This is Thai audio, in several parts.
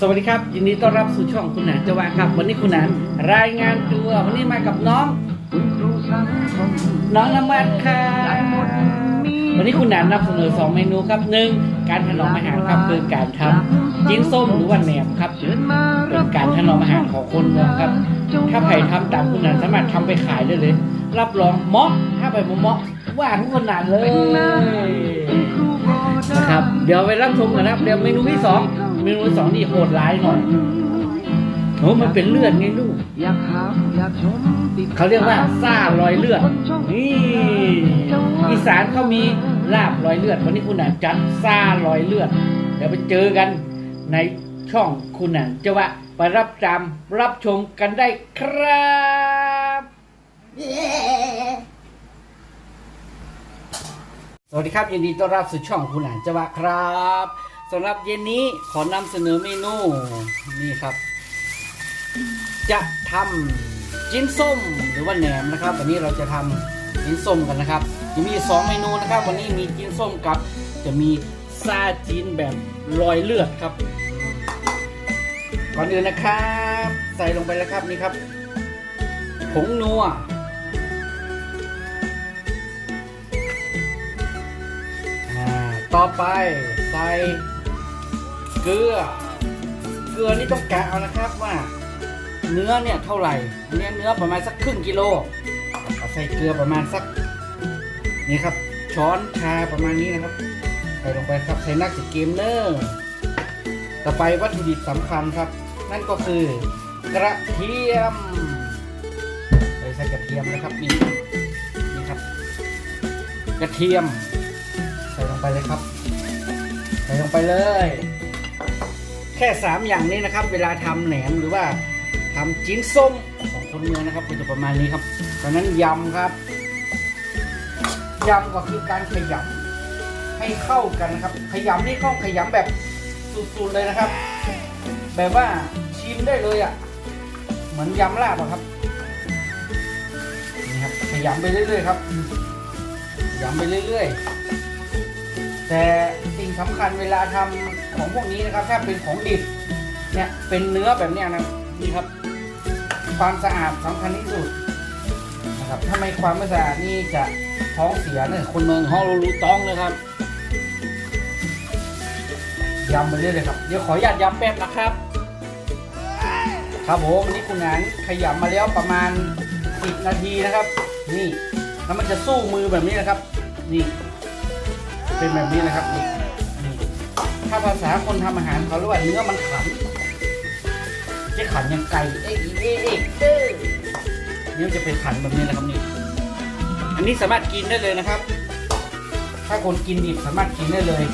สวัสดีครับ ยินดีต้อนรับสู่ช่องคุณหนานจวาครับ วันนี้คุณหนานรายงานตัววันนี้มากับน้อง น้องน้ำมันค่ะวันนี้คุณหนานนำเสนอสองเมนูครับหนึ่งการถนอมอาหารครับคือการทำจิ้นส้มหรือว่าแหนมครับเป็นการถนอมอาหารของคนเมืองครับ ถ้าใครทำตามคุณหนานสามารถทำไปขายได้เลย รับรองเมาะถ้าไปบ่เมาะว่าทุกคนหนานเลยนะครับเดี๋ยวไปรับชมกันนะครับเดี๋ยวเมนูที่สอง เมนูที่สองนี่โหดร้ายหน่อยโอ้มันเป็นเลือดไงลูกอยากถามอยากชมติดเขาเรียกว่าซ่ารอยเลือด นี่ อีสานเขามีลาบรอยเลือด วันนี้คุณหนานจัดซ่ารอยเลือด เดี๋ยวไปเจอกันในช่องคุณหนานจะว่าไปรับจำรับชมกันได้ครับสวัสดีครับยินดีต้อนรับสู่ช่องคุณหนานจะว่าครับ สำหรับเย็นนี้ขอนำเสนอเมนูนี่ครับ จะทำจิ้นส้มหรือว่าแหนมนะครับ วันนี้เราจะทำจิ้นส้มกันนะครับ จะมีสองเมนูนะครับ วันนี้มีจิ้นส้มกับ จะมีซาจีนแบบรอยเลือดครับ ก่อนอื่นนะครับ ใส่ลงไปแล้วครับนี่ครับผงนัวอ่าต่อไปใส่ เกลือ เกลือนี่ต้องกะเอานะครับว่า เนื้อเนี่ยเท่าไหร่เนี้ยเนื้อประมาณสักครึ่งกิโลเอาใส่เกลือประมาณสักนี่ครับ ช้อนชาประมาณนี้นะครับ ใส่ลงไปครับ ใส่นักสเกมเนอร์ต่อไปวัตถุดิบสำคัญครับ นั่นก็คือกระเทียมใส่ใส่กระเทียมนะครับนี่นี่ครับ กระเทียม ใส่ลงไปเลยครับ ใส่ลงไปเลย แค่สามอย่างนี้นะครับ เวลาทำแหนมหรือว่าทำจิ้นส้มของคนเมืองนะครับก็จะประมาณนี้ครับจากนั้นยำครับยำก็คือการขยำให้เข้ากันนะครับ ขยำนี่เข้าขยำแบบสุดๆเลยนะครับ แบบว่าชิมได้เลยอะ เหมือนยำลาบอะครับนี่ครับขยำไปเรื่อยๆครับขยำไปเรื่อยๆ แต่สิ่งสำคัญเวลาทำ ของพวกนี้นะครับถ้าเป็นของดิบเนี่ยเป็นเนื้อแบบเนี้ยนะนี่ครับ ความสะอาดสำคัญที่สุดนะครับถ้าไม่ความไม่สะอาดนี่จะท้องเสียเนี่ยคนเมืองห้องรู้ต้องเลยครับยำไปเรื่อยเลยครับเดี๋ยวขออนุญาตยำแป๊บนะครับ ครับผมนี่คุณนันขยำมาแล้วประมาณ 10 นาทีนะครับ นี่แล้วมันจะสู้มือแบบนี้นะครับ นี่ เป็นแบบนี้นะครับนี่าภาษาคนทำอาหารเขาเรียกว่าเนื้อมันขันจะขันอยังไก่เอ๊ะเอ๊ะเอ๊ะเนื้อจะเป็นขันแบบนี้นะครับนี่อันนี้สามารถกินได้เลยนะครับ ถ้าคนกินดิบสามารถกินได้เลย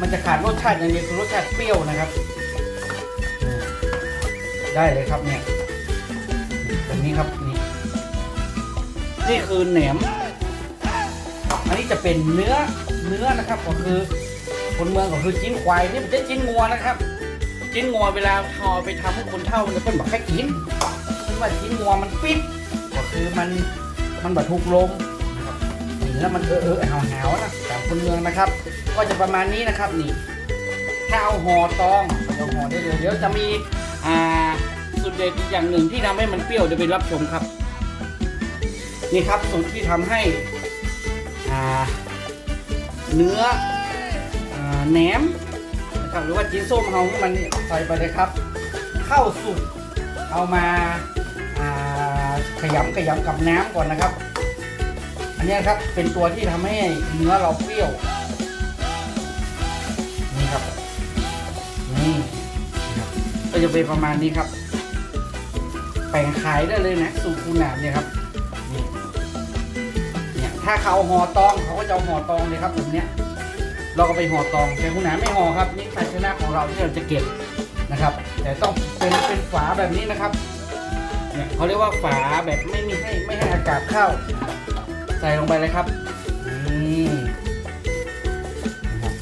มันจะขาดรสชาติอย่างเดียวคือรสชาติเปรี้ยวนะครับ ได้เลยครับเนี่ยแบบนี้ครับนี่นี่คือแหนม อันนี้จะเป็นเนื้อเนื้อนะครับก็คือ คนเมืองก็คือจิ้นควายนี่มันจะจิ้นงัวนะครับ จิ้นงัวเวลาทอไปทำให้คนเท่าเนี่ยเพิ่นบอกให้กินเพิ่นว่าจิ้นงัวมันปิดก็คือมันมันแบรรทุกลมนะครับนี่แล้วมันเออเออหาวหาวนะตามคนเมืองนะครับ ก็จะประมาณนี้นะครับนี่ถ้าเอาห่อตองเราห่อได้เลยเดี๋ยวจะมีอ่าสูตรเด็ดอีกอย่างหนึ่งที่ทำให้มันเปรี้ยวเดี๋ยวไปรับชมครับ นี่ครับสูตรที่ทำให้อ่าเนื้อ แหนมนะครับหรือว่าจิ้นส้มเฮาที่มันใส่ไปเลยครับเข้าสุกเอามาขยำขยำกับน้ำก่อนนะครับ อันนี้ครับเป็นตัวที่ทำให้เนื้อเราเปรี้ยวนี่ครับนี่นะครับก็จะเป็นประมาณนี้ครับแป่งขายได้เลยนะสูตรคูนาดเนี่ยครับนี่เนี่ยถ้าเขาห่อตองเขาก็จะห่อตองเลยครับแบบเนี้ย เราก็ไปห่อตองแต่คุณหาไม่ห่อครับนี่ภาชนะของเราที่เราจะเก็บนะครับ แต่ต้องเป็นเป็นฝาแบบนี้นะครับเนี่ยเขาเรียกว่าฝาแบบไม่มีให้ไม่ให้อากาศเข้า ใส่ลงไปเลยครับนี่ครับ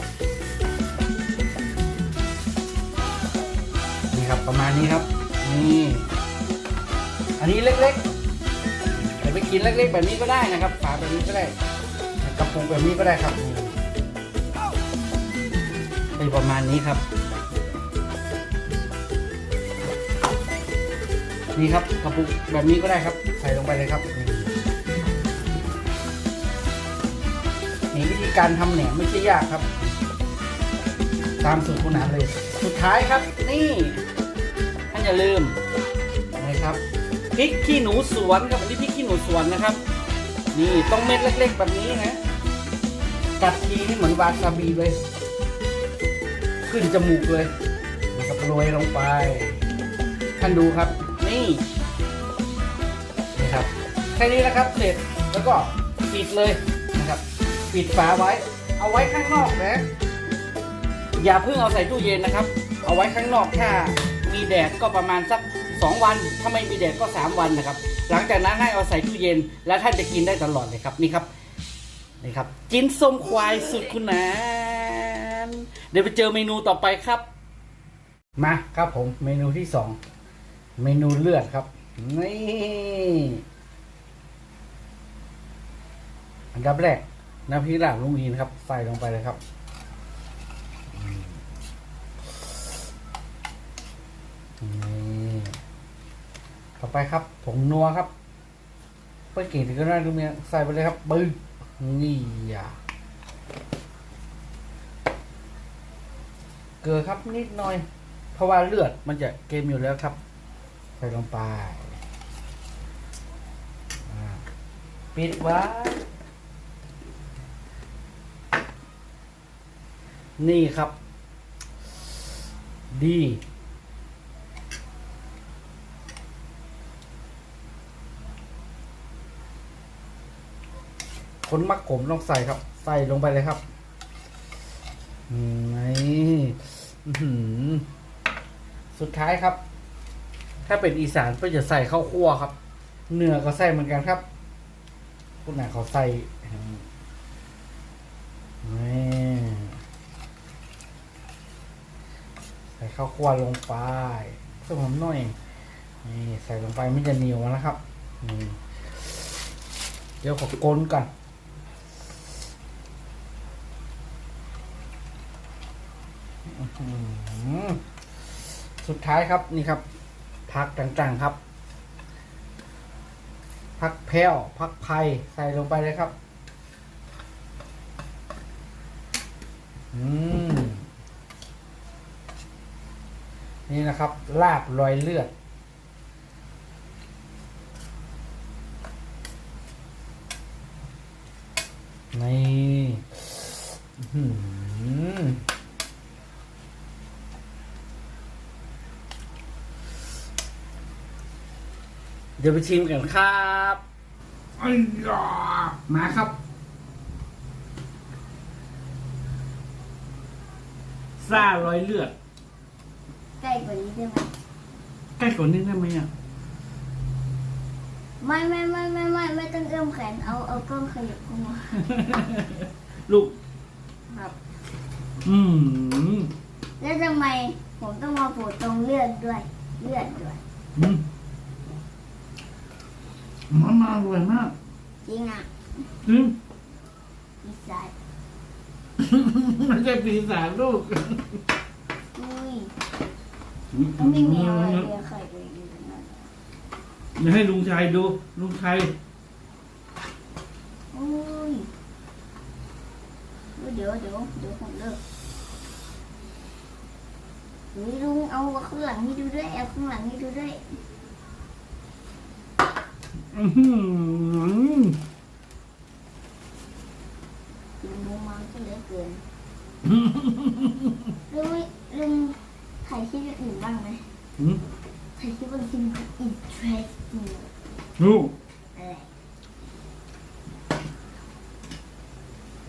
นี่ครับประมาณนี้ครับนี่อันนี้เล็กๆแต่ไปกินเล็กๆแบบนี้ก็ได้นะครับ ฝาแบบนี้ก็ได้กระปุกแบบนี้ก็ได้ครับ นี่เป็นประมาณนี้ครับ นี่ครับกระปุกแบบนี้ก็ได้ครับ ใส่ลงไปเลยครับนี่วิธีการทำแหนมไม่ใช่ยากครับ ตามสูตรคุณหาเลย สุดท้ายครับ นี่ท่านอย่าลืมนะครับพริกขี้หนูสวนครับอันนี้พริกขี้หนูสวนนะครับ นี่ต้องเม็ดเล็ก ๆ แบบนี้นะกัดทีนี่เหมือนวาซาบิเลย ขึ้นจมูกเลยนะครับโรยลงไป ท่านดูครับ นี่ นี่ครับ แค่นี้นะครับ เสร็จ แล้วก็ปิดเลยนะครับ ปิดฝาไว้ เอาไว้ข้างนอกนะ อย่าเพิ่งเอาใส่ตู้เย็นนะครับ เอาไว้ข้างนอกถ้ามีแดดก็ประมาณสัก 2 วัน ถ้าไม่มีแดดก็ 3 วันนะครับ หลังจากนั้นให้เอาใส่ตู้เย็น แล้วท่านจะกินได้ตลอดเลยครับ นี่ครับ นี่ครับ จิ้นส้มควายสุดคุณนาน เดี๋ยวไปเจอเมนูต่อไปครับ มาครับผมเมนูที่สองเมนูเลือดครับ นี่อันดับแรกน้ำพริกลาบลุงอีนครับ ใส่ลงไปเลยครับนี่ต่อไปครับผงนัวครับเพื่อกิ่งถึงก็ได้ดูเมียใส่ไปเลยครับบึ้งนี่อะเก ลือครับนิดหน่อย เพราะว่าเลือดมันจะเกมอยู่แล้วครับ ใส่ลงไปปิดไว้นี่ครับ ดี คนมักขมต้องใส่ครับ ใส่ลงไปเลยครับอืมนี่อื้อหือ สุดท้ายครับ ถ้าเป็นอีสานก็จะใส่ข้าวคั่วครับ เนื้อก็ใส่เหมือนกันครับคุณไหนเขาใส่นี่ใส่ข้าวคั่วลงไปเพิ่มความน้อยนี่ใส่ลงไปไม่จะเหนียวนะครับเดี๋ยวขอกลนก่อน อื้อหือ สุดท้ายครับนี่ครับพักต่างๆครับพักแพ้วพักไผ่ใส่ลงไปเลยครับ อืม นี่นะครับ ลาบรอยเลือด นี่อื้อหือ เดี๋ยวไปชิมกันครับไอ้ยามาครับซ่ารอยเลือด ใกล้กว่านี้ได้ไหมใกล้กว่านี้ได้ไหมอะ ไม่ไม่ไม่ไม่ไม่ไม่ต้องเอื้อมแขนเอาเอากล้องขยับเข้ามาลูก ครับ อืมแล้วทำไมผมต้องมาโผล่ตรงเลือดด้วย เลือดด้วย อืม มันมาอร่อยมากจริงอะจริงอีสานไม่ใช่ปีศาจลูกอุ้ยต้องไม่มีอะไรเลยไข่เลยอยู่ตรงนั้นเดี๋ยวให้ลุงชัยดู ลุงชัยอุ้ยเดี๋ยวเดี๋ยวเดี๋ยวผมเลิกอุ้ยลุงเอาข้างหลังให้ดูด้วยเอาข้างหลังให้ดูด้วยอื้อหือ ลุงลุงมันก็เหลือเกินลุงไม่ลุงถ่ายคลิปอื่นบ้างไหมอืมถ่ายคลิปบางทีมัน interesting ลูกอะไร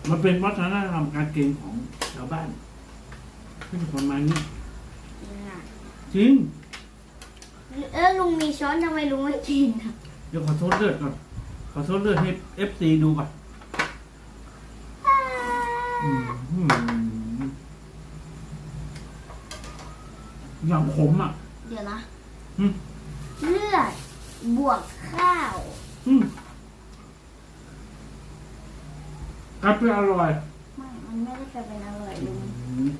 มันเป็นวัฒนธรรมการเกณฑ์ของชาวบ้านเป็นประมาณนี้จริงอะจริง เออลุงมีช้อนทำไมลุงไม่กินอะ เดี๋ยวขอโทษเลือดก่อน ขอโทษเลือดให้เอฟซีดูก่อนอืมอืมอย่างขมอะ เดี๋ยวนะ อืมเลือด บวกข้าวอืมกลายเป็นอร่อยไม่มันไม่ได้กลายเป็นอร่อยลุงอืม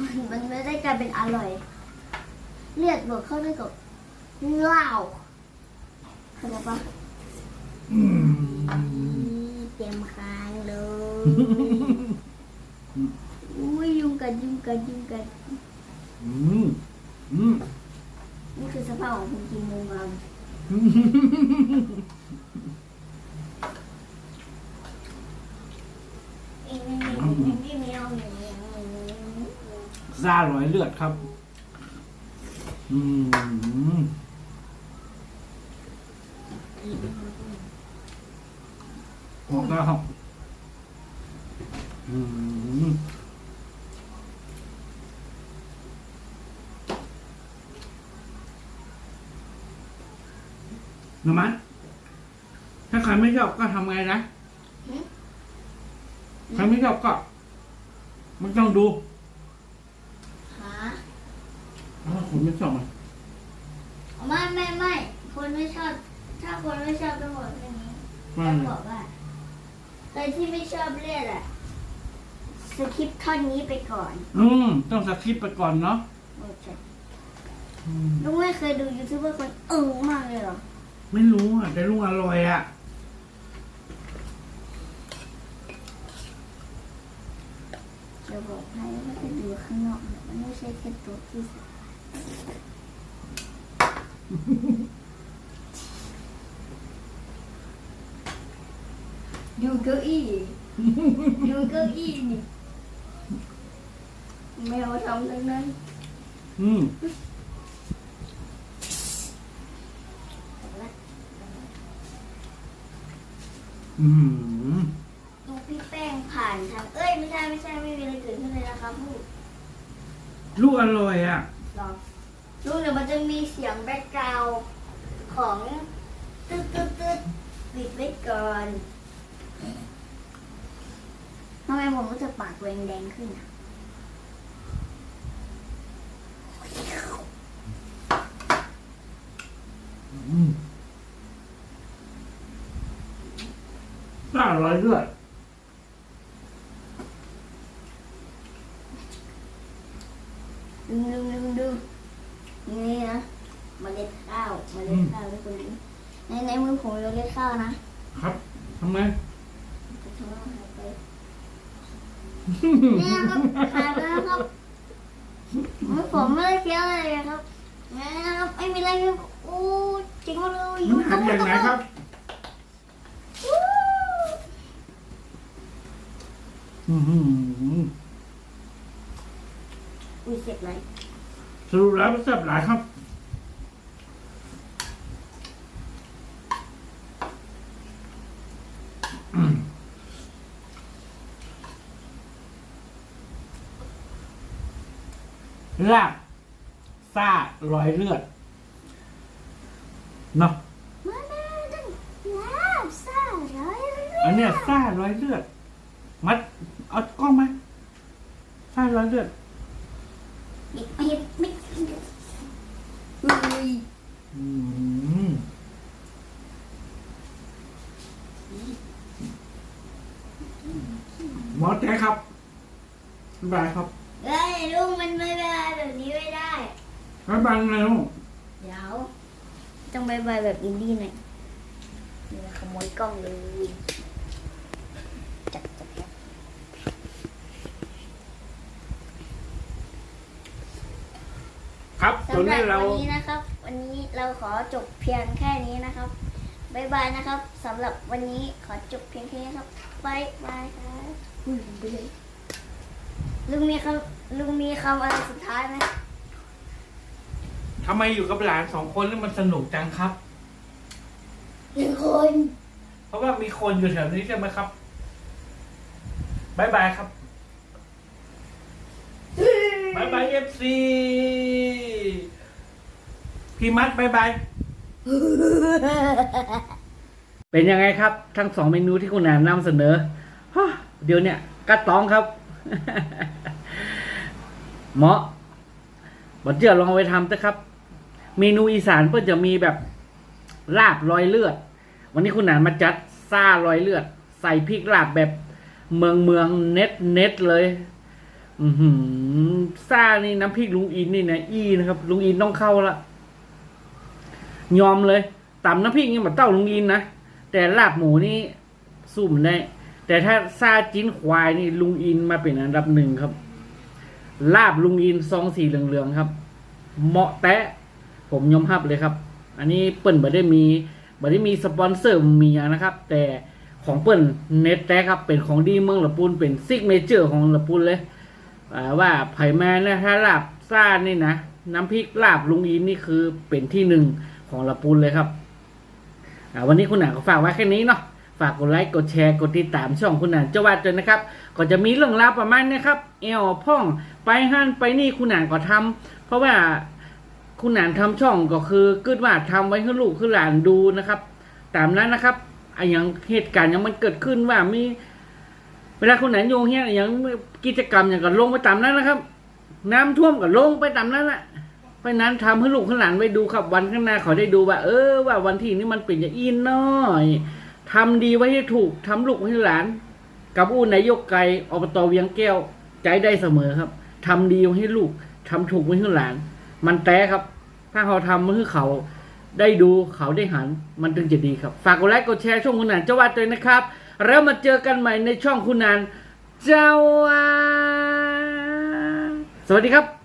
มันมันไม่ได้กลายเป็นอร่อย เลือดบวกเข้าด้วยกับว้าว เข้าใจปะเต็มค้างเลย อุ้ยยุงกัดยุงกัดยุงกัดอืมอืมนี่คือสภาพของคุณกินงูงามเอ็งเอ็งเอ็งเอ็งที่ไม่เอาอย่างนี้ซาร้อยเลือดครับ อืม ออกแล้วครับอืมน้ำมันถ้าใครไม่ชอบก็ทำไงนะใครไม่ชอบก็ไม่ต้องดูหาอ้าวคุณไม่ชอบมันไม่ไม่ไม่คนไม่ชอบ ถ้าคนไม่ชอบต้องบอกอย่างนี้ว่าต้องไงบอกว่า ใครที่ไม่ชอบเลือดอะสคิปท่อนนี้ไปก่อนอืม ต้องสคริปต์ไปก่อนเนาะโอเคอืมลุงไม่เคยดูยูทูบเบอร์คนเอิงมากเลยเหรอไม่รู้อะแต่ลุงอร่อยอะ จะบอกให้ว่าจะดูข้างนอกเนี่ยมันไม่ใช่แค่ตัวที่ใส่ ดูเก้าอี้ดูเก้าอี้นี่ไม่เอาทำทั้งนั้น อืมอืมดูพี่แป้งผ่านทางเอ้ยไม่ใช่ไม่ใช่ไม่มีอะไรเกิดขึ้นเลยนะครับลูกลูกอร่อยอะลองลูกเดี๋ยวมันจะมีเสียงแบ็กกราวด์ของตึ๊ดตึ๊ดตึ๊ดปิดไว้ก่อน ทำไมผมรู้สึกปากแดงแดงๆขึ้นอะอืมน่าอร่อยด้วยดึงดึงดึงดึงนี่นะเมล็ดข้าวเมล็ดข้าวทุกคนดูในในมือผมมีเมล็ดข้าวนะ ครับทำไม จะทำให้หายไป นี่นะครับหายไปแล้วครับมือผมไม่ได้เคี้ยวอะไรเลยครับนี่นะครับไม่มีอะไรครับโอ้จริงมากเลยมันหันอย่างไหนครับวู้อือหืออุ้ยเสร็จเลยสรุปแล้วแซ่บหลายครับ ลาบซ่าลอยเลือดเนาะมาแม่ดึงน้ำซ่าร้อยอันเนี้ยซ่าลอยเลือด มัด เอากล้องมาซ่าลอยเลือดมิดมิดมิดอุ้ยอืมหมอแจ๊คครับบ๊ายบายครับ เฮ้ยลุงมันไม่ได้แบบนี้ไม่ได้ บ๊ายบายไงลูกเดี๋ยวต้องบายบายแบบอินดี้หน่อยนี่ขโมยกล้องเลยจัดจัดจัดครับตอนสำหรันี้บเรา วันนี้นะครับ วันนี้เราขอจบเพียงแค่นี้นะครับบายบายนะครับสำหรับวันนี้ขอจบเพียงแค่นี้ครับบายบายครับอุ้ยลืมไปเลยลุงมีคำลุงมีคำอะไรสุดท้ายไหม ทำไมอยู่กับหลานสองคนแล้วมันสนุกจังครับ หนึ่งคนเพราะว่ามีคนอยู่แถวนี้ใช่ไหมครับบ๊ายบายครับบ๊ายบายเอฟซีพี่มัดบ๊ายบาย เป็นยังไงครับ ทั้งสองเมนูที่คุณแอนนำเสนอฮะเดี๋ยวเนี่ยกระตองครับ เหมาะบัดเจือลองเอาไปทำนะครับ เมนูอีสานเพื่อจะมีแบบลาบรอยเลือด วันนี้คุณหนานมาจัดซ่ารอยเลือด ใส่พริกลาบแบบเมืองเมืองเน็ตเน็ตเลย อือหือซ่านี่น้ำพริกลุงอินนี่นะอีนะครับ ลุงอินต้องเข้าละยอมเลยตำน้ำพริกนี่แบบเต้าลุงอินนะแต่ลาบหมูนี่สู้มันได้ แต่ถ้าซาจิ้นควายนี่ลุงอินมาเป็นอันดับหนึ่งครับ ลาบลุงอินซองสีเหลืองๆครับ เหมาะแตะ ผมยอมรับเลยครับ อันนี้เปิ้ลบ่ได้มีบ่ได้มีสปอนเซอร์มีอย่างนะครับ แต่ของเปิ้ลเน็ตแตะครับ เป็นของดีเมืองละปูนเป็นซิกเนเจอร์ของละปูนเลยว่าไผ่แม่นะถ้าลาบซ่านี่นะน้ำพริกลาบลุงอินนี่คือเป็นที่หนึ่งของละปูนเลยครับวันนี้คุณหนาก็ฝากไว้แค่นี้เนาะฝากกดไลค์กดแชร์กดติดตามช่องคุณหนานเจ้าวัดด้วยนะครับ ก็จะมีเรื่องราวประมาณนี้ครับเอวพ่องไปหั่นไปนี่คุณหนานก็ทำเพราะว่า คุณหนานทำช่องก็คือคิดว่าทำไว้ให้ลูกให้หลานดูนะครับ ตามนั้นนะครับไอ้อย่างเหตุการณ์อย่างมันเกิดขึ้นว่ามีเวลาคุณหนานโยงเฮียอย่างกิจกรรมอย่างก็ลงไปตามนั้นนะครับ น้ำท่วมก็ลงไปตามนั้นแหละเพราะนั้นทำให้ลูกให้หลานไว้ดูครับ วันข้างหน้าเขาได้ดูว่า เออว่าวันที่นี้มันเป็นอย่างอีน้อยทำดีไว้ให้ถูกทำลูกให้หลาน กับอู้นายกไก่อบตเวียงแก้ว ใจได้เสมอครับทำดีไว้ให้ลูกทำถูกไว้ให้หลาน มันแต้ครับ ถ้าเขาทำมือเขาได้ดูเขาได้หันมันถึงจะดีครับ ฝากกดไลค์กดแชร์ช่องคุณนานเจ้าวาดด้วยนะครับ แล้วมาเจอกันใหม่ในช่องคุณนานเจ้าวาดสวัสดีครับ